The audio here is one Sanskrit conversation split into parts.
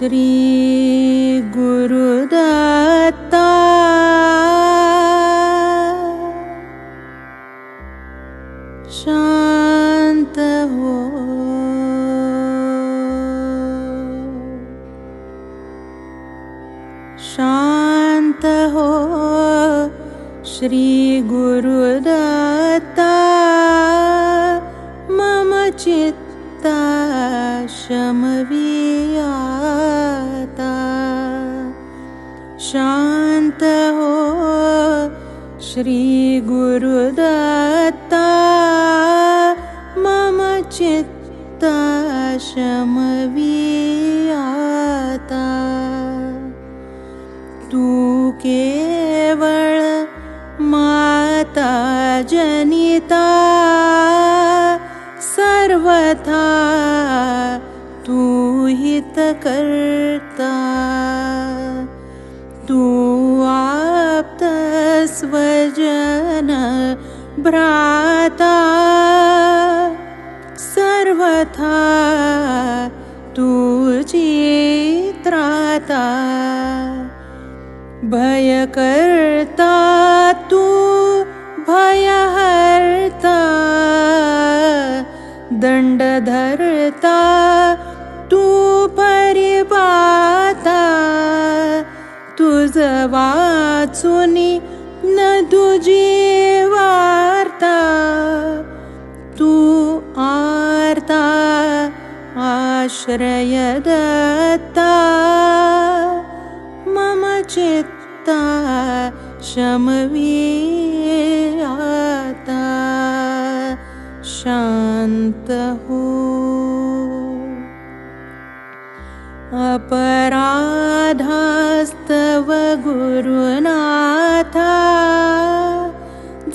श्री गुरुदत्ता। शान्त हो। शान्त हो। श्री गुरुदत्ता। मम चित्ता शमवियाता शान्त हो। श्री गुरुदत्ता मम चित्ता शमवियाता तू केवळ माता जनिता सर्वथा तू हित भ्राता सर्वथा तू चित्राता। भय करता तू भयहर्ता। दण्ड धरता तू परिपाता। तुझ वाचुनि न तुझी आश्रय दत्ता मम चित्ता शमवीयाता शान्त अपराधास्तव गुरुनाथा।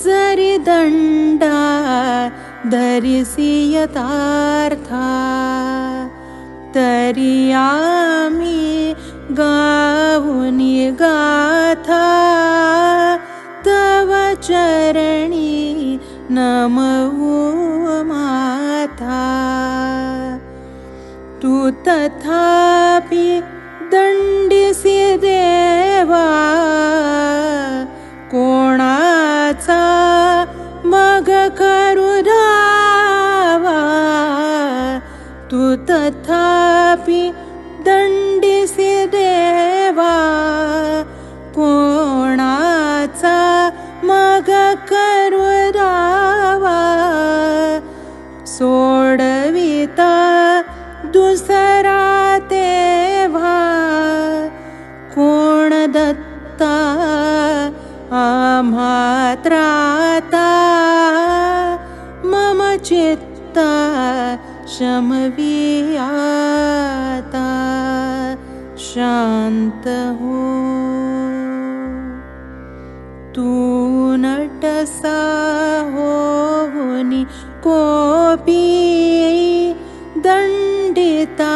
जरि दण्डा धरिसि यथार्था तरी आम्ही गाऊन गाथा तव चरणी नमवो माथा. तू तथापि दंडिसी देवा कोणाचा मग करू धावा. तू तथापि दण्डिसि देवा कोणाचा मग करू धावा सोडविता दुसरा तेव्हा कोण दत्ता आम्हात्राता मम चित्ता शमवियाता शान्त हो तू नटसा होनि कोपी दण्डिता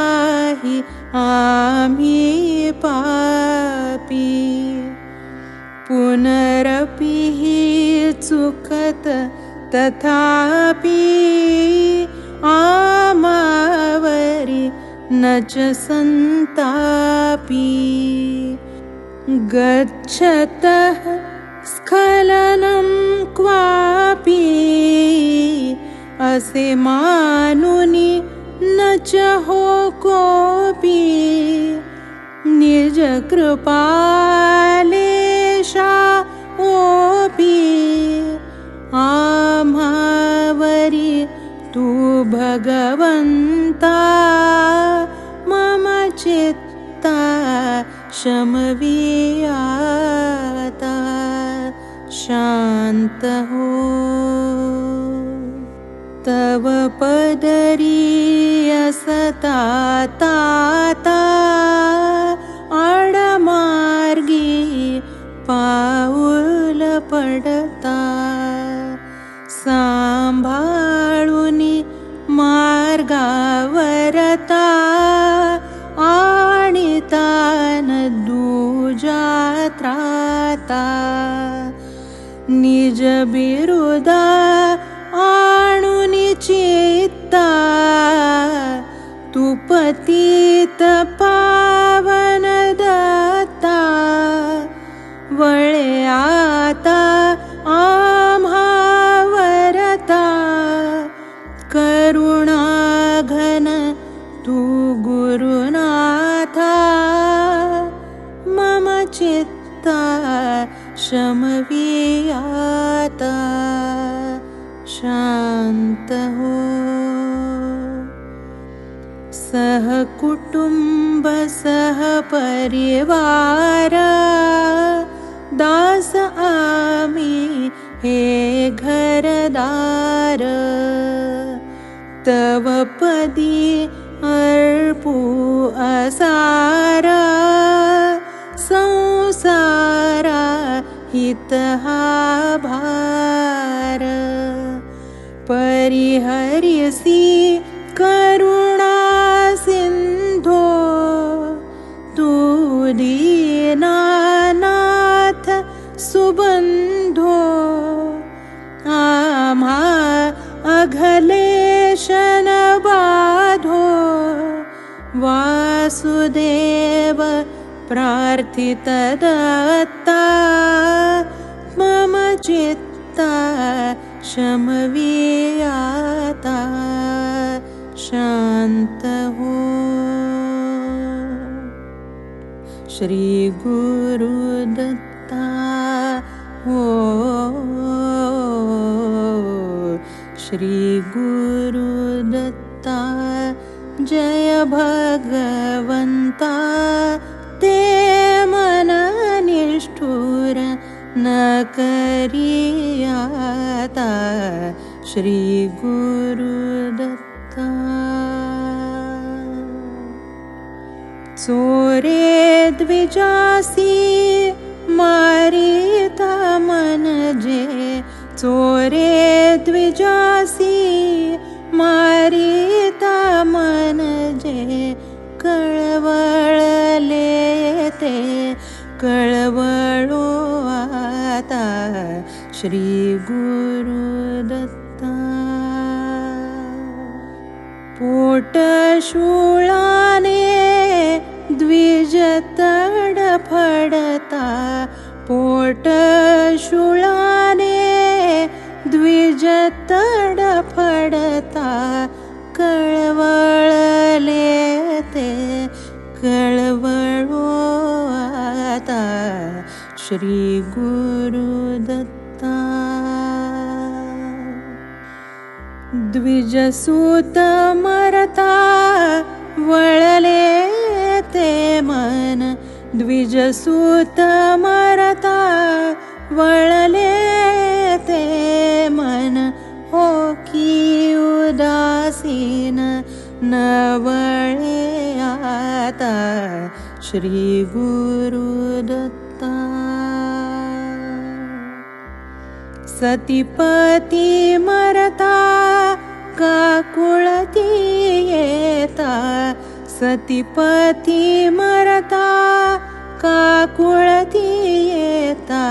हि आमि पापी। पुनरपि हि चुकत तथापि आमावरि न च सन्तापि। गच्छतः स्खलनं क्वापि। असे मानुनि न च हो कोऽपि। निजकृपालेशा ओपि आमावरि तू भगवन्ता शमवियाता शान्त हो। तव पदरीयसता ताता आडमार्गी पाऊल दूजात्राता निज बिरुदा शमवियाता शान्त सह कुटुम्ब सह परिवार दास आमी हे घरदार तव पदी अर्पु असारा हितहा भार परिहर्यसि करुणा सिन्धो तु दीनानाथ सुबन्धो। आमा अघलेशनबाधो वासुदेव प्रार्थितदत्ता शमवियाता शान्त हो। श्रीगुरुदत्ता हो। श्रीगुरुदत्ता जय भगवन्ता न करियाता श्रीगुरुदत्ता चोरे द्विजासी श्रीगुरुदत्ता। पोटशूळाने द्विजतडफडता। पोटशूळाने द्विजतडफडता। कळवळलेते कळवळो आता। श्रीगुरुदत्ता द्विजसूतमरता वळले ते मन. द्विजसूतमरता वळले ते मन. हो की उदासीन न वळे आता श्रीगुरुदत्ता सतिपती मरता काकुळती येता. सतिपती मरता काकुळती येता.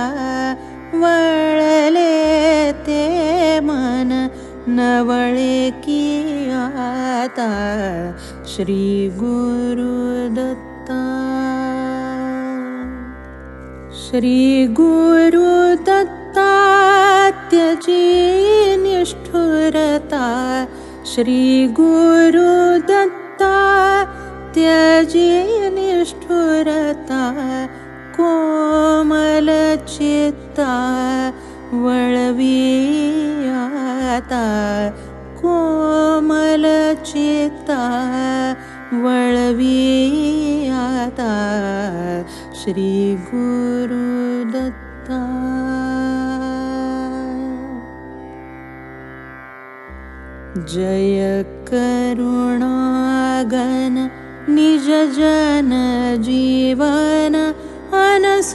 वळले ते मन नवळे की आता. श्रीगुरुदत्ता श्रीगुरुदत्ता त्यजी निष्ठुरता श्रीगुरुदत्ता त्यजी निष्ठुरता कोमलचित्ता वळवियाता कोमलचित्ता वळवियाता श्रीगुरुदत्ता जय करुणागन निजजन जीवन अनसूयानन्दन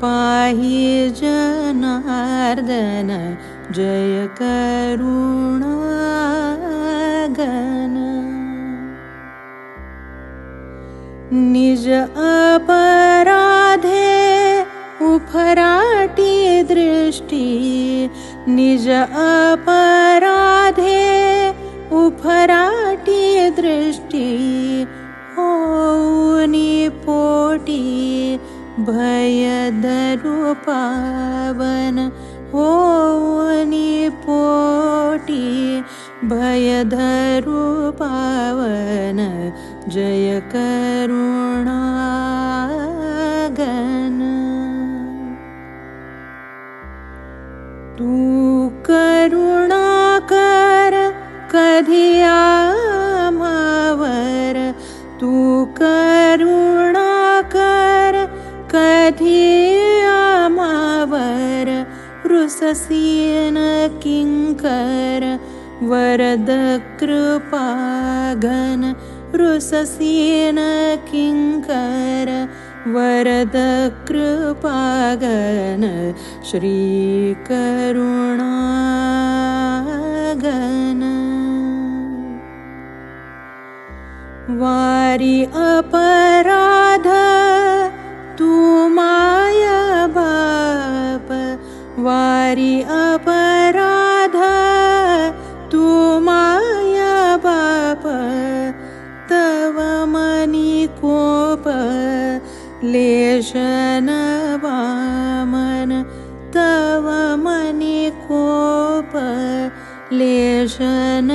पाहि जनार्दन जय करुणागन। निज अपराधे उफराटी दृष्टि निज अपराधे उफराटी दृष्टि पोटी भयधरुपावन पोटी भयधरुपावन जय करुणागन करुणाकर कधिया मावर तू करुणाकर कधिया मावर रुससीन किङ्कर वरद कृपागन रुससीन किङ्कर वरद कृपागन श्रीकरुणागन वारि अपराध तू माया बाप। वारि अपराध तू माया बाप। तव मनी कोप लेशन वामन। तव मनी कोप लेशन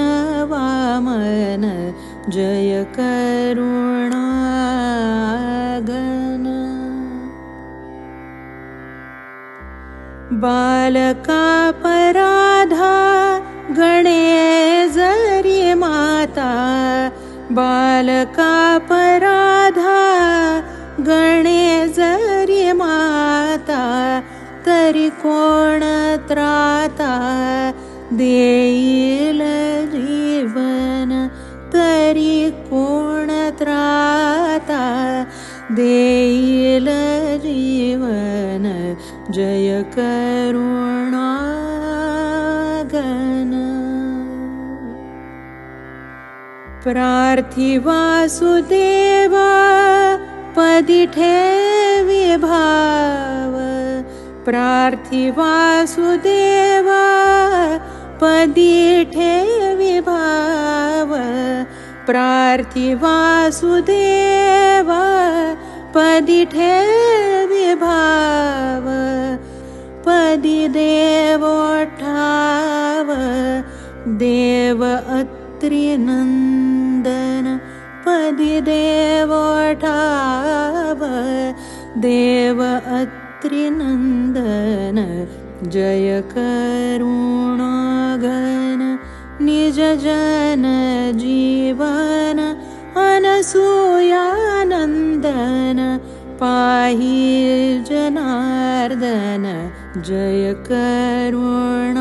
वामन जय करुणागन बालकापराधा गणे जरि माता। तरि कोण त्राता देईल देईल जीवन जय करुणागन प्रार्थी पदिठे विभाव वासुदेवा पदिठे विभाव प्रार्थी विभाव पदि देवोठाव देव अत्रिनन्दन पदि देवोठाव देव अत्रिनन्दन जय करुणागन जन जीवन अनसूयानन्दन पाहि जनार्दन जय करुण